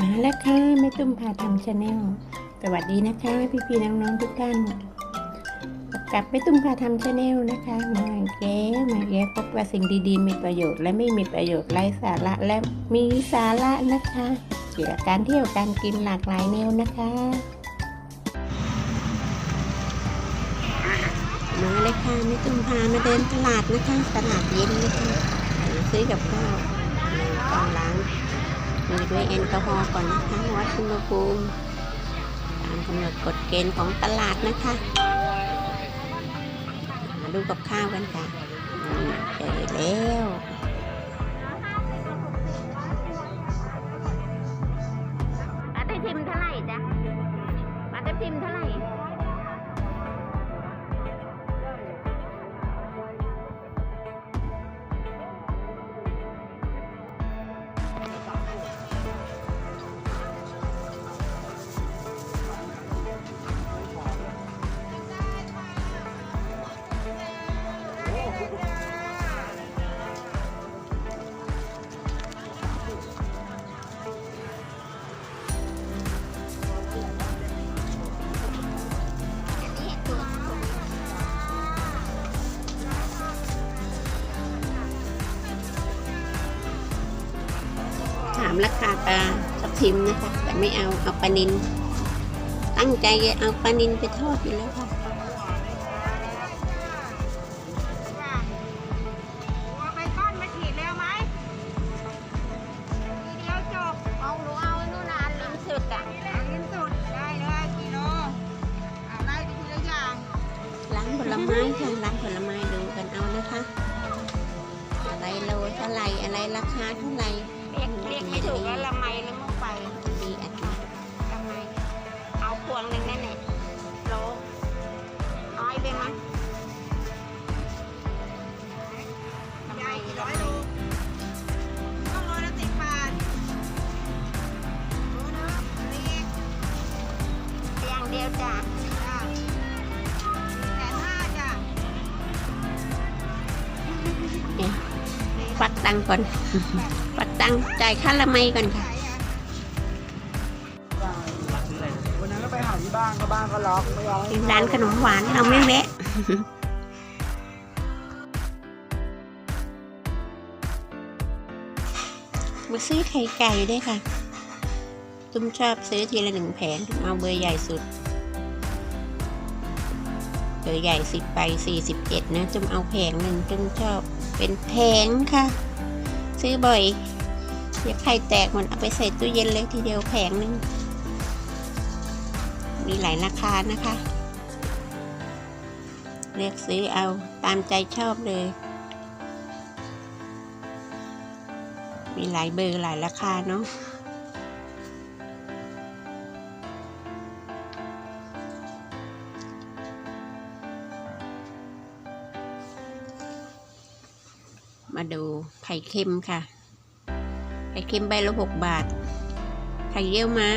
มาแล้วค่ะแม่ตุ้มพาทำชาแนลสวัสดีนะคะ พี่ๆน้องๆทุกท่านพบกับแม่ตุ้มพาทำชาแนลนะคะมาแก้มาแก้พบว่าสิ่งดีๆ มีประโยชน์และไม่มีประโยชน์ไร้สาระและมีสาระนะคะเกี่ยวกับการเที่ยวการกินหลากหลายแนวนะคะมาเลยค่ะแม่ตุ้มพามาเดินตลาดนะคะตลาดเย็นนะคะซื้อกับข้าวตอนล้าง มีด้วยแอลกอฮอล์ก่อนนะคะวัดอุณหภูมิตามกำหนดกฎเกณฑ์ของตลาดนะคะมาดูกับข้าวกันค่ะเจอแล้ว ถามราคาปลาทับทิมนะคะ แต่ไม่เอาเอาปลานิน ตั้งใจจะเอาปลานินไปทอดอยู่แล้วค่ะ ร้านผลไม้ค่ะร้านผลไม้ดูกันเอานะคะอะไรโลเท่าไรอะไรราคาเท่าไร่เรียกเรียกไม่ถูกแล้วละไมแล้วมุกไปดีอัดมาละไมเอาพวงหนึ่งนั่นแหละโลน้อยไปมั้ยละไมกี่ร้อยโลต้องร้อยละสิบบาทโลนะนี่อย่างเดียวจ้ะ ฟักตังค์ก่อนฟักตังค์จ่ายค่าละไมก่อนค่ะ วันนั้นก็ไปหาที่บ้านก็บ้านก็ล็อกไม่ยอมให้ร้านขนมหวานเราไม่แวะ มาซื้อไข่ไก่ด้วยค่ะ ตุ้มชอบซื้อทีละหนึ่งแผงเอาเบอร์ใหญ่สุด เบอใหญ่สิบไปสี่สิบเจ็ดนะตุ้มเอาแผงหนึ่งตุ้มชอบเป็นแผงค่ะ ซื้อบ่อยเดี๋ยวไข่แตกหมดเอาไปใส่ตู้เย็นเลยทีเดียวแผงหนึ่งมีหลายราคานะคะ เลือกซื้อเอาตามใจชอบเลย มีหลายเบอร์หลายราคาเนาะ มาดูไข่เค็มค่ะ ไข่เค็มใบละหกบาท ไข่เยี่ยวม้า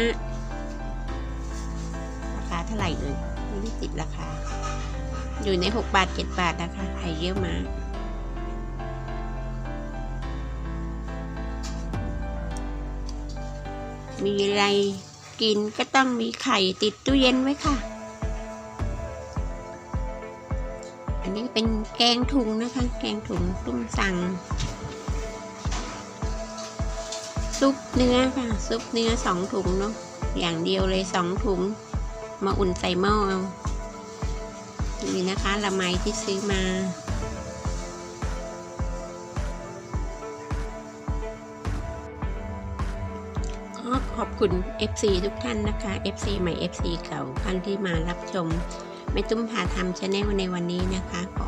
ราคาเท่าไหร่เอ่ยไม่ได้ติดราคา อยู่ในหกบาทเจ็ดบาทนะคะ ไข่เยี่ยวม้า มีอะไรกินก็ต้องมีไข่ติดตู้เย็นไว้ค่ะ นี้เป็นแกงถุงนะคะ แกงถุงตุ้มสั่ง ซุปเนื้อค่ะ ซุปเนื้อสองถุงเนาะ อย่างเดียวเลยสองถุง มาอุ่นใส่หม้อเอา นี่นะคะละไมที่ซื้อมาขอบคุณ FC ทุกท่านนะคะ FC ใหม่ FC เก่าท่านที่มารับชม ไม่ตุ้มพาทำชาแนลในวันนี้นะคะ ขอ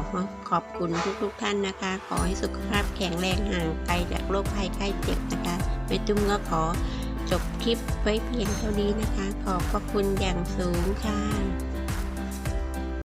ขอบคุณทุกๆทท่านนะคะ ขอให้สุขภาพแข็งแรงห่างไกลจากโรคภัยไข้เจ็บนะคะไม่ตุ้มก็ขอจบคลิปไว้เพียงเท่านี้นะคะ ขอบพระคุณอย่างสูงค่ะ